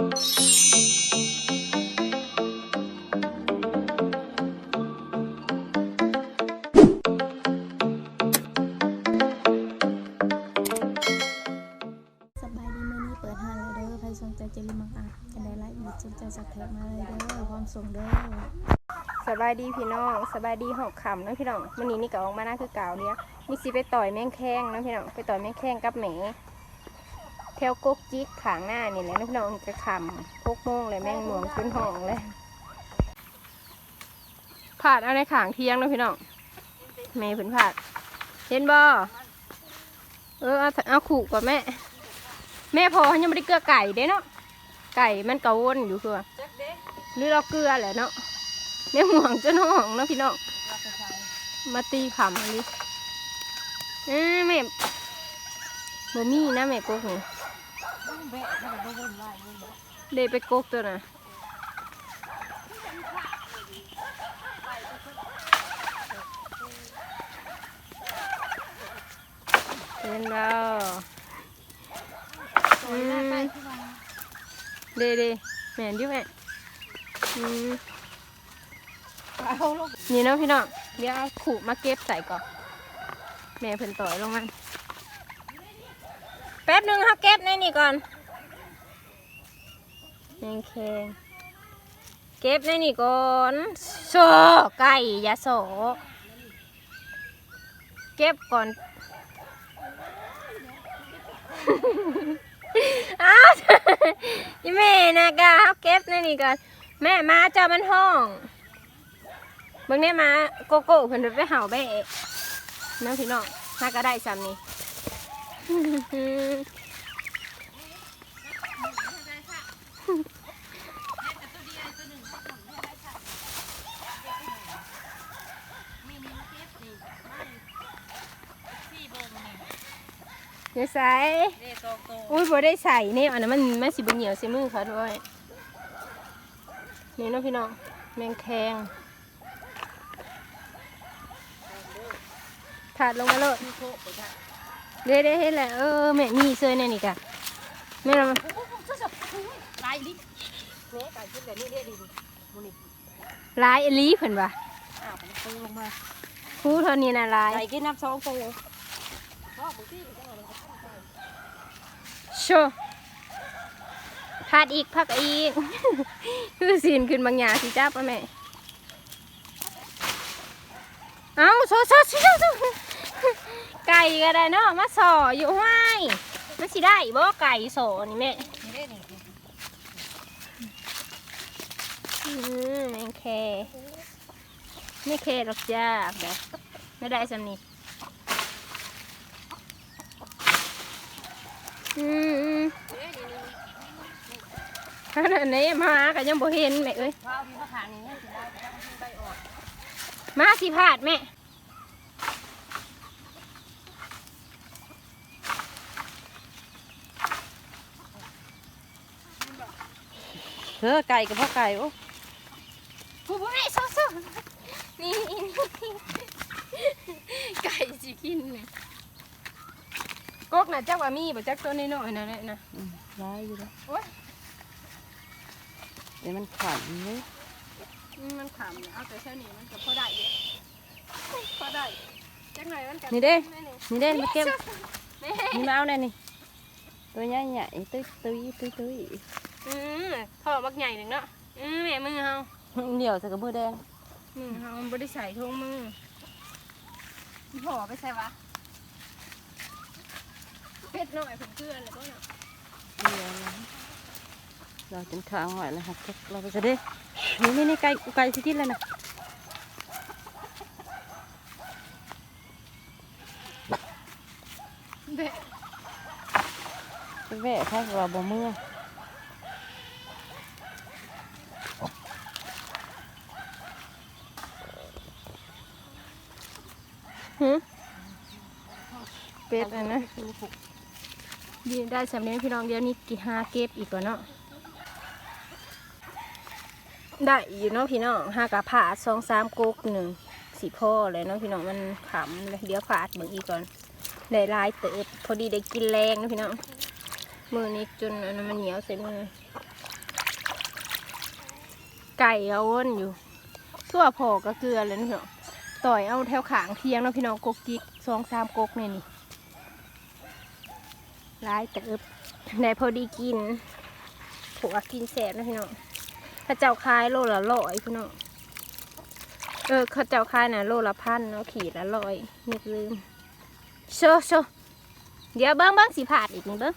สบายดีมือนี้เปิดห้างเลยเด้อใครสนใจจะรีบมังอะจะได้ไลฟ์หรือสนใจสักแท็กมาเลยเด้อพร้อมส่งเด้อสบายดีพี่น้องสบายดีหอกขำนะพี่น้องวันนี้นี่ก็ออกมาหน้าคือเก่าเนี่ยมีสิไปต่อยแมงแข้งนะพี่น้องไปต่อยแมงแข้งกับแหม แถวกกจิกขางหน้านี่แหละนะพี่น้องจะขำพกโมงเลยแมงมวงขึ้นห้องเลยผาดเอาในขางเที่ยงนะพี่น้องแม่เพิ่นผาดเห็นบ่เออเอาเอาขู่ก่อนแม่ แม่พอยังไม่ได้เกลือไก่เด้เนาะไก่มันกระวนอยู่คือหรือเราเกลือแหละเนาะในห่วงเจ้าน้องนะพี่น้องมาตีขำอันนี้เอ้ยแม่บ่มีนะแม่กกนี่ เดไปกกตัวน่ะเห็นแล้วเดเดแม่นดิแม่นี่เนาะพี่น้องเดี๋ยวเอาขู่มาเก็บใส่ก่อน แม่เพิ่นต่อยลงมัน แป๊บหนึงเขาเก็บในนี่ก่อนแมงแคงเก็บในนี่ก่อนโซไก่อยาโซเก็บก่อนอ้าวอีแม่นะกะเขาเก็บในนี่ก่อนแม่มาเจ้ามันห้องเบิ่งได้มาโกโก้เพิ่นไปเห่าแบะน้องพี่น้องน่าก็ได้ซ้ำนี่ เดี๋ยวใส่อุ้ยบ่ได้ใส่เนี่ยอันนั้นมันมันสิบเหนียวใส่มือเขาด้วยนี่เน้องพี่น้องแมงแคงถาดลงมาเลย เด้เด้เห็นแหละเออแม่มีเซยแน่นี่กะแม่เราลายดิเน่ไก่ขึ้นแต่นี่เรียกดิมูนี่ลายอหลีเพิ่นว่ะอ้าวผมปูลงมาคูเท่านี้นะลายไก่กินน้ำซองปูโชว์พาดอีกพักอีก คือสินขึ้นบางอย่างสิจ้าป่ะแม่ เอาโซโซโซโซ ไก่ก็ได้เนาะมาสออยู่ห้วยมันสิได้บ่ไก่โสนี่แม่นี่เรียกนี่อืมแมงแคไม่แคหรอกจ้าเดี๋ยไม่ได้สำนีอืมอืมขนาดนี้มาก็ยังบ่เห็นแม่เอ้ยมาสิได้ใบออกมาสิพาดแม่ เธอไก่กับพ่อไก่โอ้ผู้บ่แม่สู้สู้นี่นไก่สิกินเนี่ยกกน่ะจักว่ามีบ่จักตัวน้อยๆนั่นแหละนะร้ายอยู่แล้วโอ๊ยเดี๋ยวมันขันเลยมันขำเอาแต่เท่านี้มันก็พอได้เยอะพอได้จักหน่อยมันก็นี่เด้นี่เด้มาเก็บนี่มาเอาแน่นี่ตัวใหญ่ใหญ่ตุ้ยตุ้ยตุ้ยตุ้ย อืมพ่อบักใหญ่หนึ่งเนาะอืมแม่มือเฮาเหนียวใส่กระมือแดงมือเฮามันบ่ได้ใส่ถุงมือพ่อไปใส่วะเป็ดหน่อยผมเกลือเลยก็เนาะเหนียวนะเราจนขางหอยนะครับเราไปจะได้นี่นี่นี่ไก่ไก่สิกินเลยนะเบะไปแวะแค่ว่าบ่เมื่อ หึ เป็ดอันนะดีได้สำเนียงพี่น้องเดี๋ยวนี้กี่ห้าเก็บอีกก่อนเนาะได้อยู่เนาะพี่น้องห้ากระผาสองสามกุ๊กหนึ่งสีพ่อเลยเนาะพี่น้องมันขำเลยเดี๋ยวฝาดเบิ่งอีกก่อนได้ลายเติบพอดีได้กินแรงนะพี่น้องมือนี้จนอันนั้นมันเหนียวใส่มือไก่เอาวนอยู่ตัวพอก็เกลือเลยนะพี่น้องต่อยเอาแถวขางเทียงเนาะพี่น้องกกจิกสองสามกกนี่นี่ ร้ายเติบในพอดีกินผัวกินแสบนะพี่น้องข้าเจ้าคายโลละร้อยพี่น้องเออข้าเจ้าคายน่ะโลละพันเนาะขีดละร้อยนึกลืมโชว์โชว์เดี๋ยวเบิ้งเบิ้งสีผาดอีกนี่เบิ้ง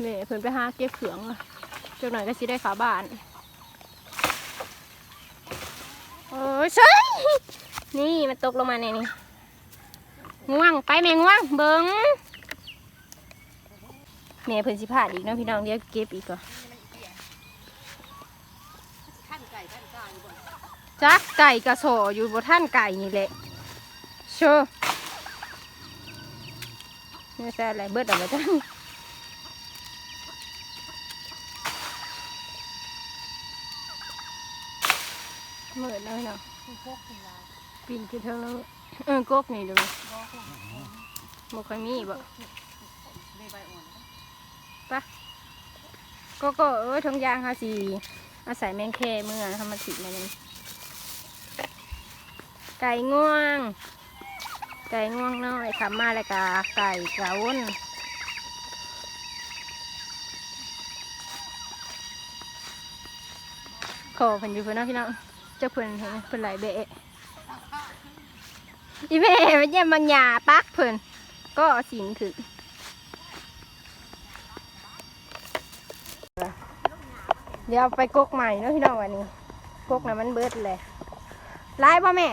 แม่เพิ่นไปหาเก็บเขืองอะจักหน่อยก็สิได้ขาบ้านโอ้ยใช่นี่มันตกลงมาในนี่ง่วงไปแม่ง่วงเบิ้ง แม่เพิ่นสิพาดอีกเนาะพี่น้องเดี๋ยวเก็บอีกก่อนท่านไก่ท่านกาอยู่บนจักไก่กระโสอยู่บนท่านไก่นี่แหละโชว์นี่ใช่อะไรเบิดอะไรจ้ะเมื่อแล้วเนาะคือพกคุณลาปีนขึ้นเท่านั้นเออกบนี่ดูบอกคุณบ่ค่อยมีบ่ได้ใบอ่อน ก็ก็เอ้ยทงยางค่ะสิอาศัยแมงแค่เมื่อทำมาถิมานี่ไก่ง่วง ไก่ง่วงน้อยขับมาแล้วกาไก่กระวนขอเพิ่นอยู่เพิ่นนะพี่น้องเจ้าเพิ่นเห็นเพิ่นไหลเบะอีแม่มันยังบางหยาปักเพิ่นก็สินคือ เดี๋ยวไปกกใหม่เนาะพี่น้องวันนี้กกน่ะมันเบิดเลยร้ายป่ะแม่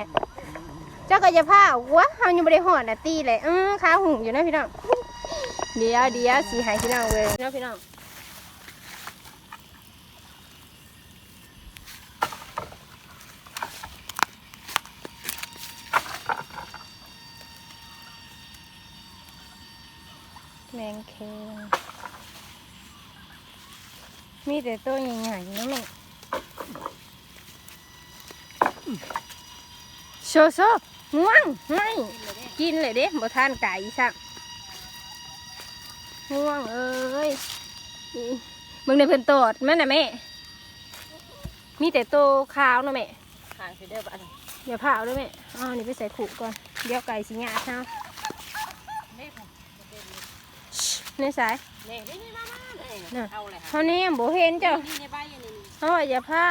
เจ้าก็จะผ้าหัวเขาอยังไม่ได้หอดนะตีเลยเออขาหุ่งอยู่นะพี่น้องเดี๋ยวเดี๋ยวสีหายพี่น้องเลยเนาะพี่น้องแมงเคง มีแต่ตัวใหญ่ๆนะแม่โซโซง่วงไม่กินเลยเด้บ่ทานไก่สักง่วงเอ้ยนี่มึงในเพิ่นโตดแม่น่ะแม่ มีแต่โตวขาวนะแม่ขางสิเด้อบ้านเดี๋ยวเผาด้วยแม่อ๋อนี่ไปใส่ขู่ก่อน เดี๋ยวไก่สิหยาดเนาะ นี่ค่ะ ในสายนี่นี่นี่มามาเลยน่ะเอาเลยค่ะเท่านี้บ่เห็นเจ้านี่ในใบอันนี้เขาว่าอย่าเผา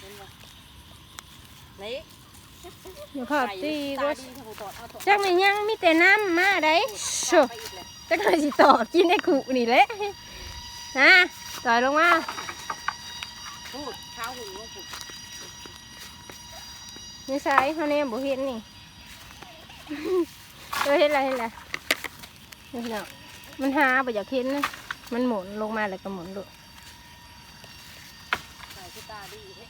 เห็นบ่นี่อย่าเผาตีตาว่าดีทางตอดเอาตอดจักไม่ยังมีแต่น้ำมาได้โชไปอีกเลยจักหน่อยสิต่อกินได้ขู่นี่แหละนะต่อยลงมาพูดเท้าหุ่นลงผุดนี่สายเขาเนี่ยบ่เห็นนี่เออเห็นและเห็นและ นี่เนาะมันหาบ่อยากเห็นนะมันหมุนลงมาแล้วก็หมุนดูใส่คือตาดีเฮ้ย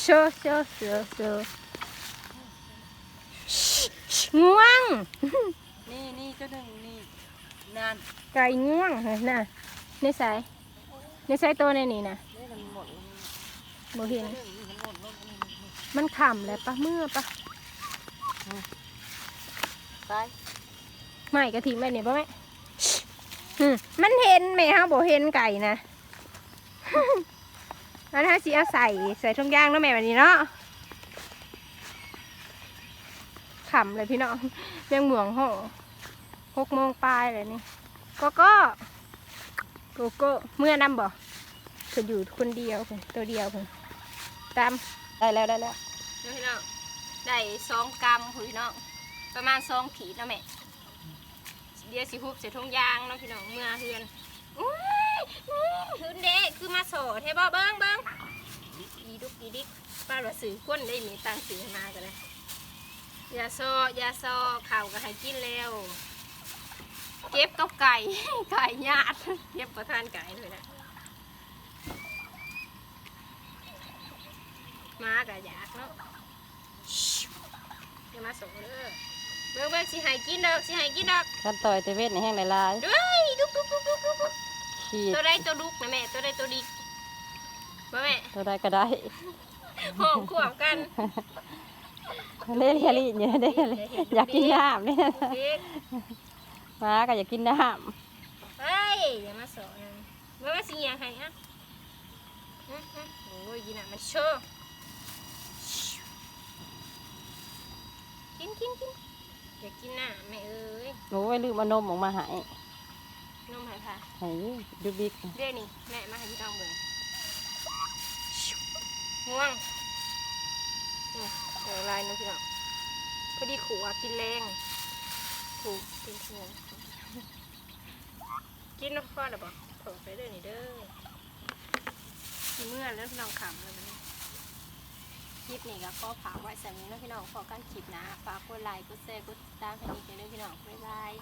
โชว์โชว์โชว์โชว์ง่วง นี่นี่เจ้าหนึ่งนี่นานไก่ง่วงเห็นน่ะนี่สายนี่สายตัวในนี่นะนี่มันหมดแล้วบ่เห็นนี่มันหมดแล้วนี่มันขำเลยปะเมื่อปะตายไม่กระถิ่นไปเนี่ยปะแม่อื มันเห็นไหมฮะบ่เห็นไก่นะอันนั้สิเอาใส่ใส่ช่งย่างเนาะแม่แบบนี้เนาะขำเลยพี่น้องเมียงหมวงห่อหกโมงปลายเลยนี่กโก้โกโก้เมื่อนำบ่เธออยู่คนเดียวเพิ่นตัวเดียวเพิ่นตามได้แล้วได้แล้วพี่น้องได้สองกรัมพี่น้องประมาณสองขีดแล้วแม่ ดี๋ยวสิฮุบใส่ทุ่งยางเนาะพี่น้องเมื่อเฮือนอุ้ยอุ้ยหืนเด็คือมาโสดให้บ่เบิ้งเบิ้งอีดุกอีดิกป้าว่าสื่อก้นได้มีตังสื่อมากันเลยยาโซยาโซข่าวก็ให้กินแล้วเก็บกับไก่ไก่ญาติเก็บประทานไก่เลยนะมากะอยากเนาะอย่ามาส่งเด้อ เบิ่งเบิ่งสิให้กินดอกสิให้กินดอกขั้นต่อยเตเวทในแห้งลายเฮ้ยดุกดุกดุกดุกดุกดุกๆขีดตัวใดตัวดุกนะแม่ตัวใดตัวดิกมาแม่ตัวใดก็ได้ห้องขวบกันเล่นแคลี่เนี่ยเด้เลยอยากกินน้ำเนี่ยดิกมาก็อยากกินน้เฮ้ยอย่ามาสอนเบิ่งว่าสิหยังให้อะำอื้ออื้อโอ้ยยีน่ะมันเชอกินกินกิน อยากกินน่ะแม่เอ้ยโอ้ยลืมเอานมออกมาใหายนมหายค่ะให้ดูบิ๊กเด้นี่แม่มาให้พี่น้องเบิ่งง่วงนี่เดี๋ยวลายเน้องพี่น้องพอดีขู่อะกินแรงขู่กินชั่วโมงกินน้ำข้อหรือเปล่าโถไปเด้อนี่เด้อกินเมื่อแล้วพี่น้องขำเลยมัน คลิปนี้ก็ขอฝากไว้สำหรับนี้เนาะพี่น้องขอการคลิปนะฝากกดไลค์กดแชร์กดติดตามให้ดีกันด้วยพี่น้องบ๊ายบาย